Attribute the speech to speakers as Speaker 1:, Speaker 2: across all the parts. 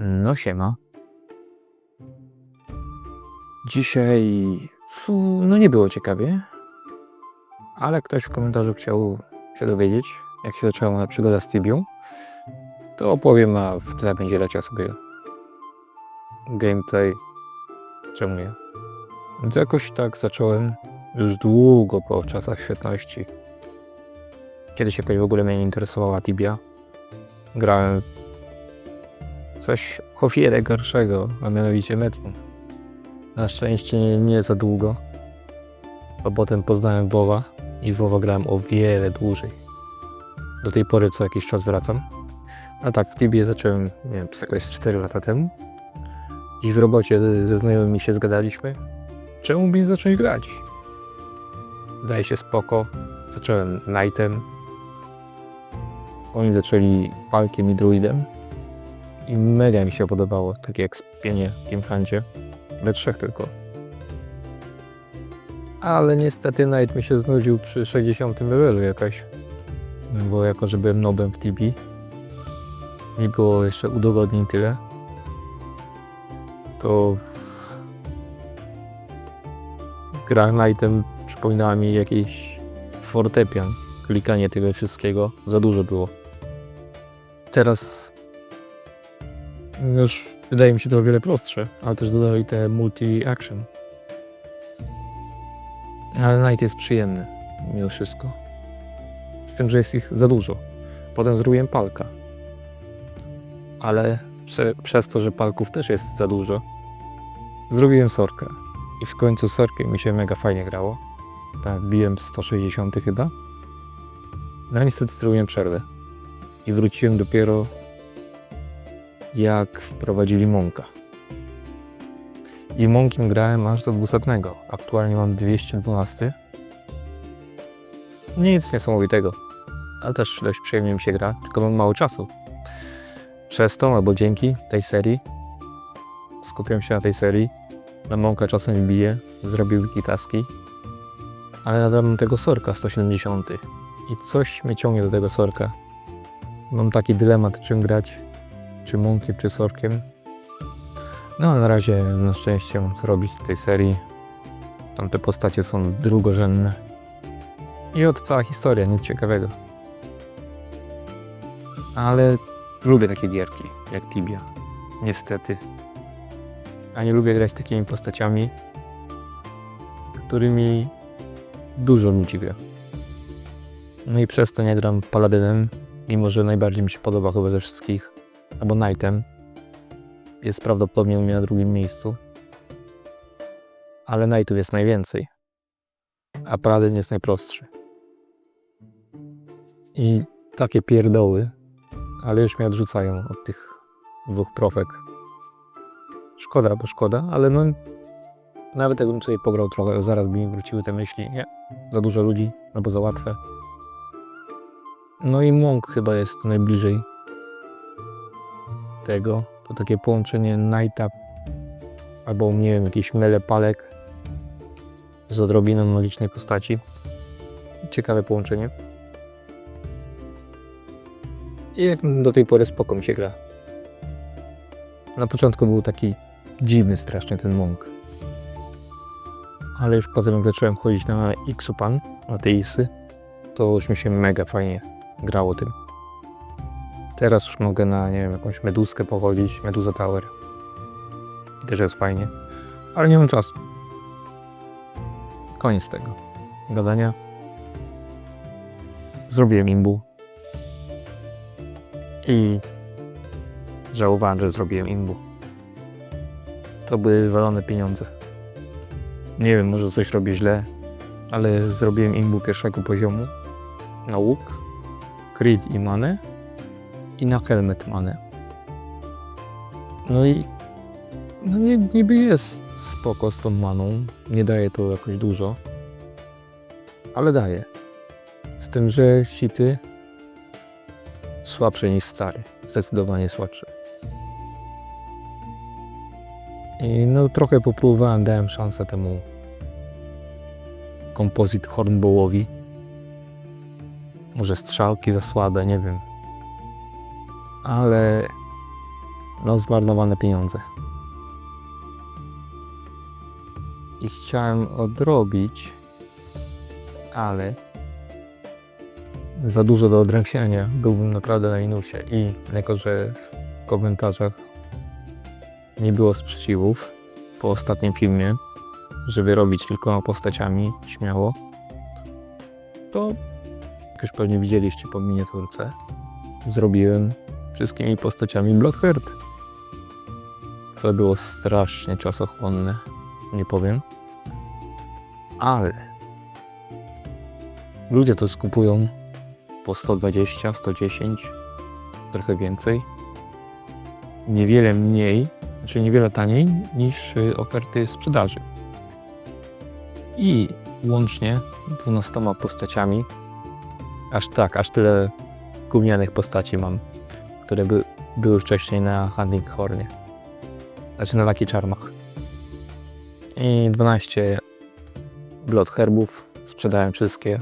Speaker 1: No siema. Dzisiaj no nie było ciekawie, ale ktoś w komentarzu chciał się dowiedzieć, jak się zaczęła moja przygoda z Tibią, to opowiem, a w tle będzie leciał sobie gameplay. Czemu nie? Więc jakoś tak zacząłem już długo po czasach świetności. Kiedyś jakoś w ogóle mnie nie interesowała Tibia. Grałem coś o wiele gorszego, a mianowicie Metną. Na szczęście nie, za długo, bo potem poznałem WoWa i WoWa grałem o wiele dłużej. Do tej pory co jakiś czas wracam. A tak, w Tibie zacząłem, nie wiem, jakoś 4 lata temu. I w robocie ze znajomymi się zgadaliśmy, czemu by zacząć grać. Wydaje się spoko. Zacząłem Knightem. Oni zaczęli Palkiem i Druidem. I mega mi się podobało takie ekspienie w Team Huncie. We trzech tylko. Ale niestety Knight mi się znudził przy 60 levelu jakaś. Bo jako, że byłem nobem w TB. Nie było jeszcze udogodnień tyle. To w... gra Knightem przypominała mi jakiś fortepian. Klikanie tego wszystkiego. Za dużo było. Teraz już wydaje mi się to o wiele prostsze, ale też dodali te multi-action. Ale Night jest przyjemny, mimo wszystko. Z tym, że jest ich za dużo. Potem zrobiłem palka. Ale prze, przez to, że palków też jest za dużo, zrobiłem sorkę. I w końcu sorkiem mi się mega fajnie grało. Tak, biłem 160 chyba. No niestety zrobiłem przerwę. I wróciłem dopiero jak wprowadzili Monka. I Monkiem grałem aż do 200. Aktualnie mam 212. Nic niesamowitego. Ale też dość przyjemnie mi się gra, tylko mam mało czasu. Przez to, albo dzięki tej serii, skupiam się na tej serii. Na Monka czasem bije, zrobił taski, ale nadal mam tego Sorka 170. I coś mnie ciągnie do tego Sorka. Mam taki dylemat, czym grać, czy Monkiem, czy Sorkiem. No na razie na szczęście mam co robić w tej serii. Tamte postacie są drugorzędne. I od cała historia, nic ciekawego. Ale lubię takie gierki, jak Tibia. Niestety. A nie lubię grać takimi postaciami, którymi dużo ludzi gra. No i przez to nie gram Paladynem, mimo że najbardziej mi się podoba chyba ze wszystkich albo Knightem. Jest prawdopodobnie u mnie na drugim miejscu. Ale Knightów jest najwięcej. A Paladin jest najprostszy. I takie pierdoły, ale już mnie odrzucają od tych dwóch profek. Szkoda, bo szkoda, ale no nawet jakbym tutaj pograł trochę, zaraz by mi wróciły te myśli. Nie, za dużo ludzi, albo za łatwe. No i Monk chyba jest najbliżej tego. To takie połączenie Knighta albo nie wiem, jakiś melepalek z odrobiną magicznej postaci. Ciekawe połączenie. I jak do tej pory spoko mi się gra. Na początku był taki dziwny strasznie ten Monk. Ale już potem jak zacząłem chodzić na Xupan, na te Isy, to już mi się mega fajnie grało tym. Teraz już mogę na, nie wiem, jakąś meduskę pochodzić, Meduza Tower. I też jest fajnie. Ale nie mam czasu. Koniec tego gadania. Zrobiłem imbu. I żałowałem, że zrobiłem imbu. To były wywalone pieniądze. Nie wiem, może coś robię źle, ale zrobiłem imbu pierwszego poziomu na łuk, crit i manę i na helmet manę. No i no niby jest spoko z tą maną, nie daje to jakoś dużo, ale daje. Z tym, że hity słabsze niż stary, zdecydowanie słabsze. I no trochę popróbowałem, dałem szansę temu kompozyt Hornbowowi. Może strzałki za słabe, nie wiem. Ale No, zmarnowane pieniądze. I chciałem odrobić, ale za dużo do odręczenia. Byłbym naprawdę na minusie. I jako, że w komentarzach nie było sprzeciwów po ostatnim filmie, żeby robić kilkoma postaciami śmiało, to jak już pewnie widzieliście po miniaturce, zrobiłem wszystkimi postaciami Bloodthird. Co było strasznie czasochłonne, nie powiem. Ale ludzie to skupują po 120, 110, trochę więcej. Niewiele mniej, znaczy niewiele taniej niż y, oferty sprzedaży. I łącznie 12 postaciami, aż tak, aż tyle gównianych postaci mam, które by, były wcześniej na Hunting Hornie. Znaczy na Lucky Charmach. I 12 Blood Herbów. Sprzedałem wszystkie.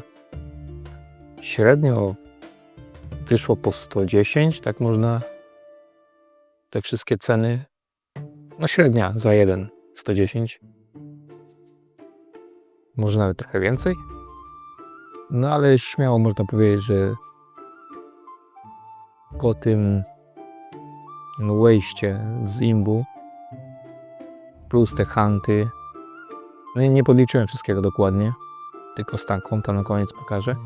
Speaker 1: Średnio wyszło po 110, tak można te wszystkie ceny. No średnia za jeden 110. Może nawet trochę więcej. No ale śmiało można powiedzieć, że po tym no, wejście z imbu plus te hanty. No nie podliczyłem wszystkiego dokładnie, tylko stan konta na koniec pokażę.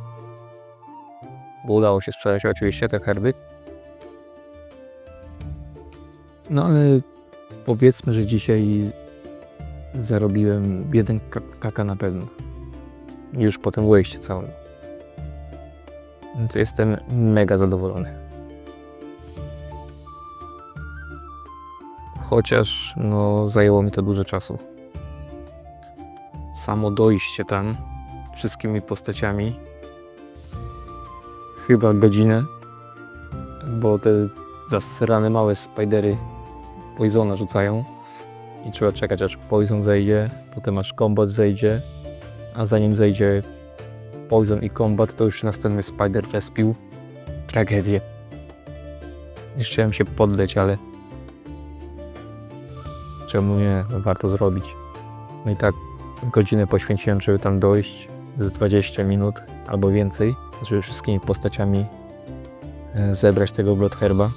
Speaker 1: Bo udało się sprzedać oczywiście te herby. No ale powiedzmy, że dzisiaj zarobiłem jeden kaka na pewno. Już po tym wejście całym. Więc jestem mega zadowolony. Chociaż no, zajęło mi to dużo czasu. Samo dojście tam wszystkimi postaciami chyba godzinę, bo te zasrane małe spidery Poisona rzucają i trzeba czekać aż Poison zejdzie, potem aż Combat zejdzie, a zanim zejdzie Poison i Combat, to już następny Spider respił. Tragedię. Już chciałem się podleć, ale czemu nie, no warto zrobić. No i tak godzinę poświęciłem, żeby tam dojść, z 20 minut albo więcej, żeby wszystkimi postaciami e, zebrać tego Bloodherba.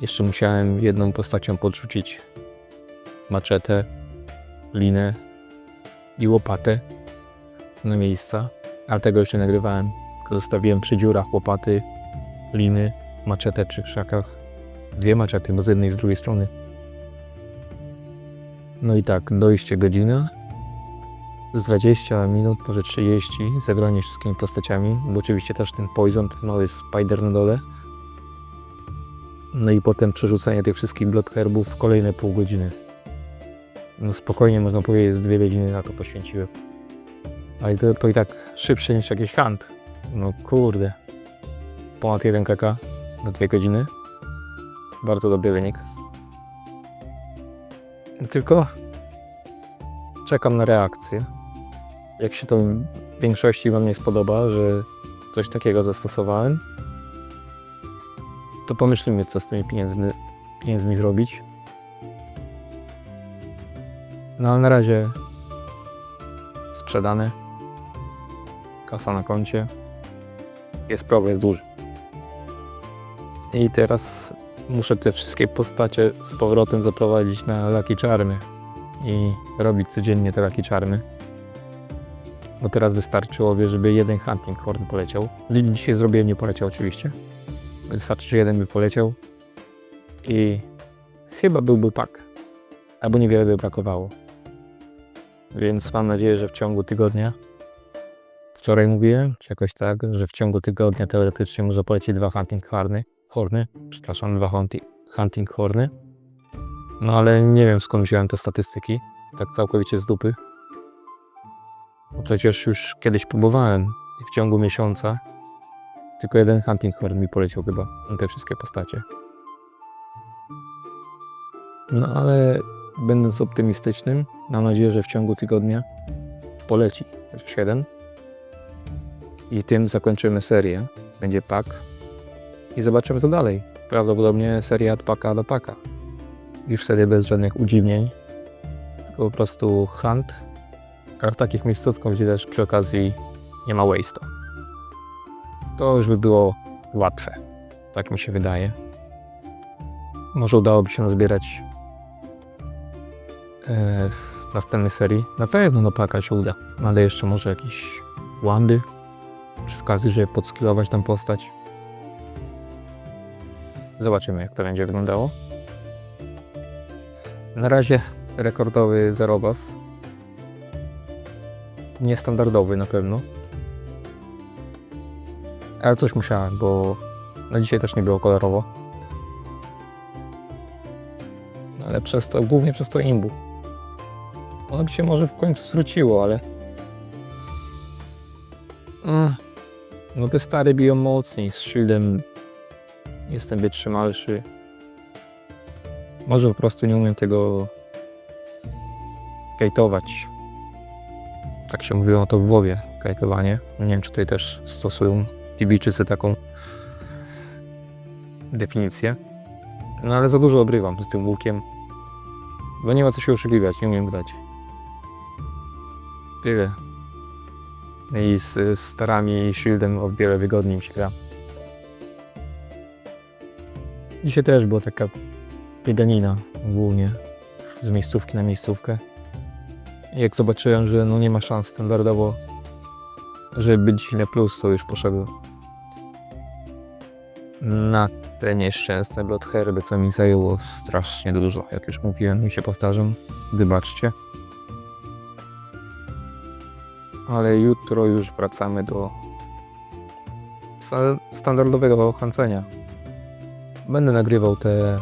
Speaker 1: Jeszcze musiałem jedną postacią podrzucić maczetę, linę i łopatę na miejsca, ale tego jeszcze nagrywałem. Zostawiłem przy dziurach łopaty, liny, maczetę przy krzakach. Dwie maczety, z jednej i z drugiej strony. No i tak, dojście godzina. Z 20 minut, może 30, zagranie wszystkimi postaciami, bo oczywiście też ten Poison, ten mały Spider na dole. No i potem przerzucenie tych wszystkich Blood Herbów w kolejne pół godziny. No spokojnie można powiedzieć, z dwie godziny na to poświęciłem. Ale to, to i tak szybsze niż jakiś hunt. No kurde. Ponad 1 kk na dwie godziny. Bardzo dobry wynik. Tylko czekam na reakcję. Jak się to w większości Wam nie spodoba, że coś takiego zastosowałem, to pomyślimy, co z tymi pieniędzmi, pieniędzmi zrobić. No ale na razie sprzedane. Kasa na koncie. Jest progres duży. I teraz muszę te wszystkie postacie z powrotem zaprowadzić na Lucky Charmy i robić codziennie te Lucky Charmy. Bo teraz wystarczyłoby, żeby jeden Hunting Horn poleciał. Dzisiaj zrobiłem, nie poleciał oczywiście. Wystarczy, że jeden by poleciał i chyba byłby pak. Albo niewiele by brakowało. Więc mam nadzieję, że w ciągu tygodnia Wczoraj mówiłem, czy jakoś tak, że w ciągu tygodnia teoretycznie może polecieć dwa hunting horny, horny, przepraszam, dwa hunting, hunting horny. No ale nie wiem skąd wziąłem te statystyki, tak całkowicie z dupy. Bo przecież już kiedyś próbowałem w ciągu miesiąca tylko jeden hunting horn mi poleciał chyba na te wszystkie postacie. No ale będąc optymistycznym, mam nadzieję, że w ciągu tygodnia poleci chociaż jeden. I tym zakończymy serię. Będzie pak. I zobaczymy co dalej. prawdopodobnie seria od paka do paka. Już wtedy bez żadnych udziwnień, tylko po prostu hunt, ale w takich miejscówkach, gdzie też przy okazji nie ma waste'a. To już by było łatwe, tak mi się wydaje. Może udałoby się nazbierać e, w następnej serii. Na pewno do paka się uda, ale jeszcze może jakieś wandy, przy okazji, żeby podskillować tam postać. Zobaczymy, jak to będzie wyglądało. Na razie rekordowy zarobas. Niestandardowy na pewno. Ale coś musiałem, bo na dzisiaj też nie było kolorowo. Ale przez to, głównie przez to imbu. Ono się może w końcu zwróciło, ale... Mm. No te stare biją mocniej, z shieldem jestem wytrzymalszy. Może po prostu nie umiem tego kajtować. Tak się mówiło to w WoWie, kajtowanie. Nie wiem, czy tutaj też stosują Tibijczycy taką definicję. No ale za dużo obrywam z tym łukiem. Bo nie ma co się oszukiwać, nie umiem grać. Tyle. I z, z starami i shieldem o wiele wygodniej się gra. Dzisiaj też była taka bieganina głównie z miejscówki na miejscówkę. Jak zobaczyłem, że no nie ma szans standardowo, żeby być ile plus, to już poszedłem na te nieszczęsne bloodherby, co mi zajęło strasznie dużo. Jak już mówiłem i się powtarzam, wybaczcie. Ale jutro już wracamy do sta- standardowego chancenia. Będę nagrywał te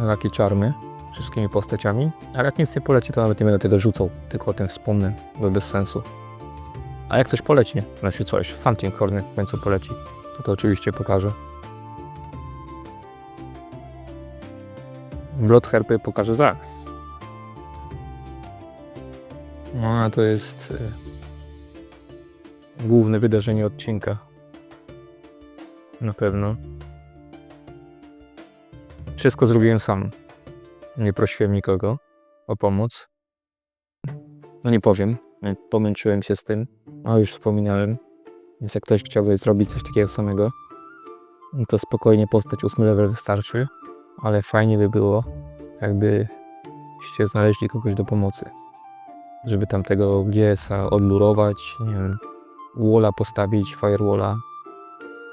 Speaker 1: Lucky Charmy wszystkimi postaciami, ale jak nic nie poleci, to nawet nie będę tego rzucał, tylko o tym wspomnę, bo bez sensu. A jak coś poleci? Znaczy coś, Fountain Corner w końcu poleci, to to oczywiście pokażę. Blood Herpy pokażę zaraz. No, a to jest e, główne wydarzenie odcinka. Na pewno. Wszystko zrobiłem sam. Nie prosiłem nikogo o pomoc. No nie powiem, e, pomęczyłem się z tym, a już wspominałem. Więc jak ktoś chciałby zrobić coś takiego samego, to spokojnie postać 8 level wystarczy, ale fajnie by było, jakbyście znaleźli kogoś do pomocy. Żeby tam tego GS-a odlurować, nie wiem, walla postawić, firewalla,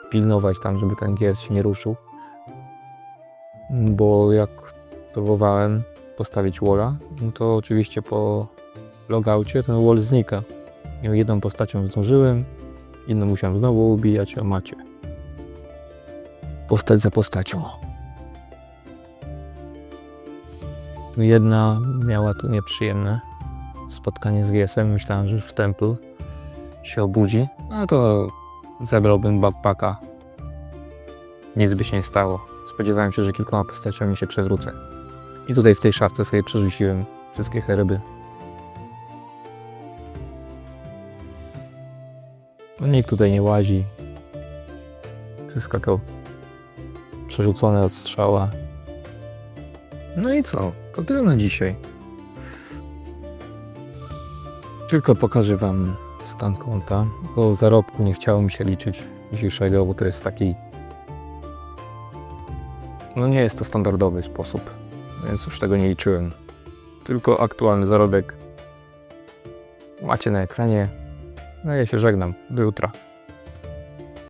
Speaker 1: pilnować tam, żeby ten GS się nie ruszył. Bo jak próbowałem postawić walla, no to oczywiście po logaucie ten wall znika. Jedną postacią zdążyłem, inną musiałem znowu ubijać, a macie. Postać za postacią. Jedna miała tu nieprzyjemne spotkanie z GSM. Myślałem, że już w Temple się obudzi. No to zabrałbym backpacka. Nic by się nie stało. Spodziewałem się, że kilkoma postaciami się przewrócę. I tutaj w tej szafce sobie przerzuciłem wszystkie herby. No nikt tutaj nie łazi. Wszystko to przerzucone od strzała. No i co? To tyle na dzisiaj. Tylko pokażę Wam stan konta, bo zarobku nie chciało mi się liczyć dzisiejszego, bo to jest taki. No nie jest to standardowy sposób, więc już tego nie liczyłem. Tylko aktualny zarobek macie na ekranie. No ja się żegnam. Do jutra.